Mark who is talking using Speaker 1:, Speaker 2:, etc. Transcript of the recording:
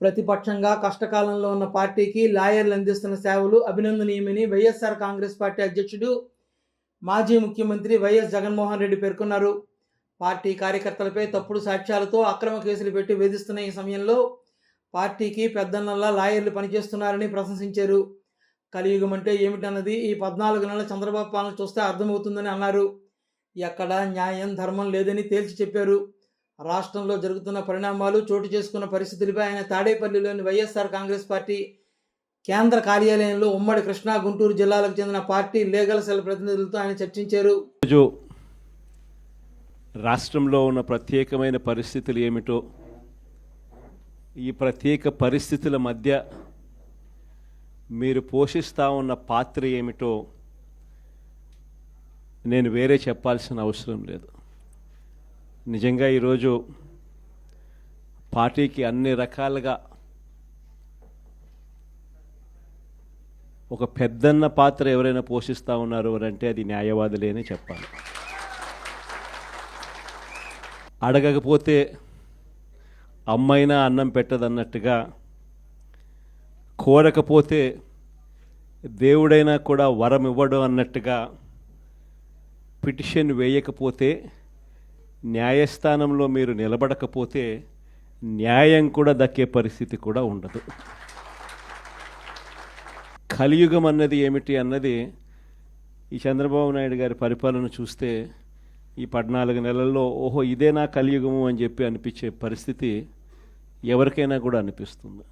Speaker 1: ప్రతిపక్షంగా కష్టకాలంలో ఉన్న పార్టీకి లాయర్లు అందిస్తున్న సేవలు అభినందనీయమని వైఎస్ఆర్ కాంగ్రెస్ పార్టీ అధ్యక్షుడు మాజీ ముఖ్యమంత్రి వైఎస్ జగన్మోహన్ రెడ్డి పేర్కొన్నారు. పార్టీ కార్యకర్తలపై తప్పుడు సాక్ష్యాలతో అక్రమ కేసులు పెట్టి వేధిస్తున్న ఈ సమయంలో పార్టీకి పెద్దన్నల్లా లాయర్లు పనిచేస్తున్నారని ప్రశంసించారు. కలియుగం అంటే ఏమిటన్నది ఈ పద్నాలుగు నెలల చంద్రబాబు పాలన చూస్తే అర్థమవుతుందని అన్నారు. ఎక్కడ న్యాయం ధర్మం లేదని తేల్చి చెప్పారు. రాష్ట్రంలో జరుగుతున్న పరిణామాలు చోటు చేసుకున్న పరిస్థితులపై ఆయన తాడేపల్లిలోని వైఎస్ఆర్ కాంగ్రెస్ పార్టీ కేంద్ర కార్యాలయంలో ఉమ్మడి కృష్ణా గుంటూరు జిల్లాలకు చెందిన పార్టీ లీగల్ సెల్ ప్రతినిధులతో ఆయన చర్చించారు.
Speaker 2: రాష్ట్రంలో ఉన్న ప్రత్యేకమైన పరిస్థితులు ఏమిటో ఈ ప్రత్యేక పరిస్థితుల మధ్య మీరు పోషిస్తూ ఉన్న పాత్ర ఏమిటో నేను వేరే చెప్పాల్సిన అవసరం లేదు. నిజంగా ఈరోజు పార్టీకి అన్ని రకాలుగా ఒక పెద్దన్న పాత్ర ఎవరైనా పోషిస్తూ ఉన్నారు అని అంటే అది న్యాయవాదులే అని చెప్పాలి. అడగకపోతే అమ్మైనా అన్నం పెట్టదన్నట్టుగా కోరకపోతే దేవుడైనా కూడా వరం ఇవ్వడు అన్నట్టుగా పిటిషన్ వేయకపోతే న్యాయస్థానంలో మీరు నిలబడకపోతే న్యాయం కూడా దక్కే పరిస్థితి కూడా ఉండదు. కలియుగం అన్నది ఏమిటి అన్నది ఈ చంద్రబాబు నాయుడు గారి పరిపాలన చూస్తే ఈ పద్నాలుగు నెలల్లో ఓహో ఇదేనా కలియుగము అని చెప్పి అనిపించే పరిస్థితి ఎవరికైనా కూడా అనిపిస్తుంది.